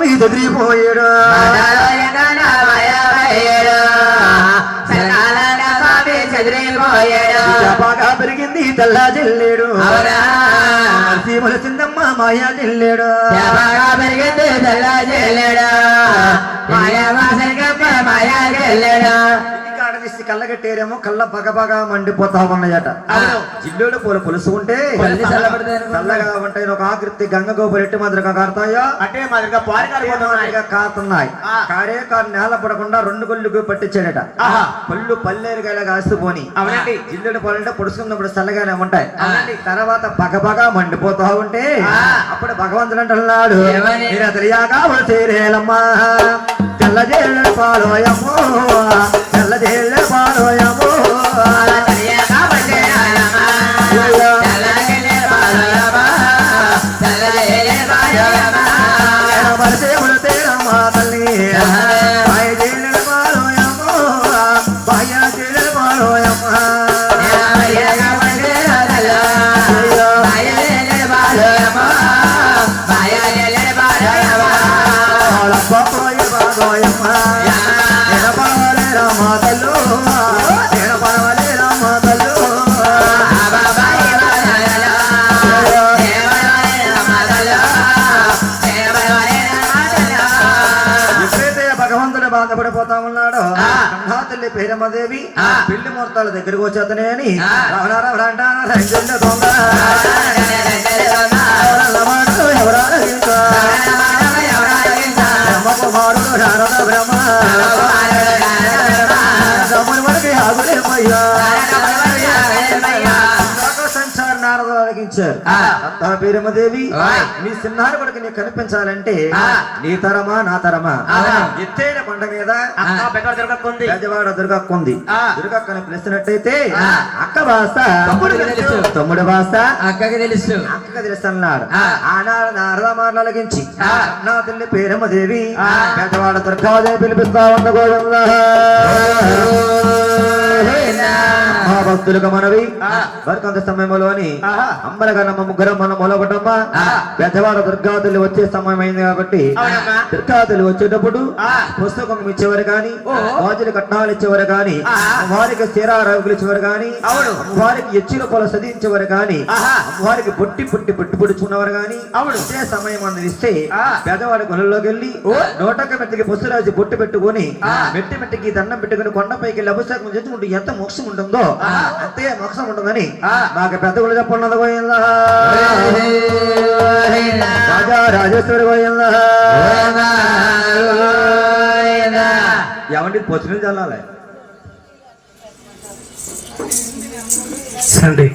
మీద ఎదిరిపోయాడు బాగా పెరిగింది తెల్లా జిల్లేడు సీమల చిందమ్మ మాయా జిల్లేడు తీసి కళ్ళగట్టేరేమో కళ్ళ పగ మండిపోతా ఉన్నాయట. జిల్లేడు పూల పులుసు ఉంటే పల్లి చల్లబడతాయి అనుకుంటా. చల్లగా ఉంటాయి ఒక ఆకృతి గంగ గోపులు ఎట్టి మాదిరిగా కారుతాయో అంటే మాదిరిగా మాదిరిగా కారుతున్నాయి. కారే కారు నేల పడకుండా రెండు కొల్లుకు పట్టించాడట. పళ్ళు పల్లేరుగా కాస్తూ పోని అవునండి. జిల్లుడు పళ్ళంటే పొడుచుకున్నప్పుడు చల్లగానే ఉంటాయి. తర్వాత పగ మండిపోతా ఉంటే. అప్పుడు భగవంతుడు అంటున్నాడు తెలియక చేరేలమ్మా తెల్ల జేళ్ళ పాలోయమ్మో తెల్ల జేళ్ళ ఆ. కన్నా తల్లి పేరమ్మదేవి. పెళ్ళి ముహూర్తాల దగ్గరకు వచ్చేతనే అని నారద బ్రహ్మ నారదులు అడిగించారు ఆ. అంతా పేరమ్మదేవి ఓయ్. నీ చిన్నారి కొడుకు నీకు కనిపించాలంటే. నీ తరమా నా తరమా. ఎత్తైన కొండ మీద రాజవాడ దుర్గక్కుంది ఆ. దుర్గక్కని పిలిచినట్టయితే. అక్క భాష తెలుసు. తమ్ముడు భాష అక్కకి తెలుసు అక్కగా తెలుస్తున్నాడు ఆ. ఆనాడు నారద మార్లగించి. నా తల్లి పేరమ్మ దేవి ఆ. పెద్దవాడ దుర్గాదేవి పిలిపిస్తా ఉన్న గోవింద మా భక్తులకు మనవి. మరికొంత సమయంలోని ఆహా. అమ్మలగన్నమ్మ ముగ్గురం మనం మొలగొట్టమ్మ ఆ. పెద్దవాడ దుర్గా తల్లి వచ్చే సమయం అయింది కాబట్టి అవునమ్మా. దుర్గా తల్లి వచ్చేటప్పుడు. పుస్తకం ఇచ్చేవారు కానీ ఓ. గాజులు కట్నాలు ఇచ్చేవారు కానీ. వారికి చీరా రగులు ఇచ్చేవారు కానీ. వారికి ఎచ్చిన పొల సదించేవారు కానీ. వారికి పొట్టి పుట్టి పుట్టి పుడుచున్నవారు కానీ. ఇదే సమయం అందు ఇస్తే ఆ. పేదవాడి గుళ్ళలోకి వెళ్ళి నోటక మెత్తకి పుస్తరాజు బొట్టు పెట్టుకొని. మెట్టి మెట్టికి దండం పెట్టుకుని కొండపైకి అభిషేకం చేసుకుంటూ ఎంత మోక్షం ఉంటుందో. అంతే మోక్షం ఉంటుందని. ఆ. మాకు పెద్ద గుళ్ళు చెప్పన్నది గోయిందా రాజా రాజేశ్వరి గోయిందా ఏమండి పొచ్చుని చల్లాలి. సండే.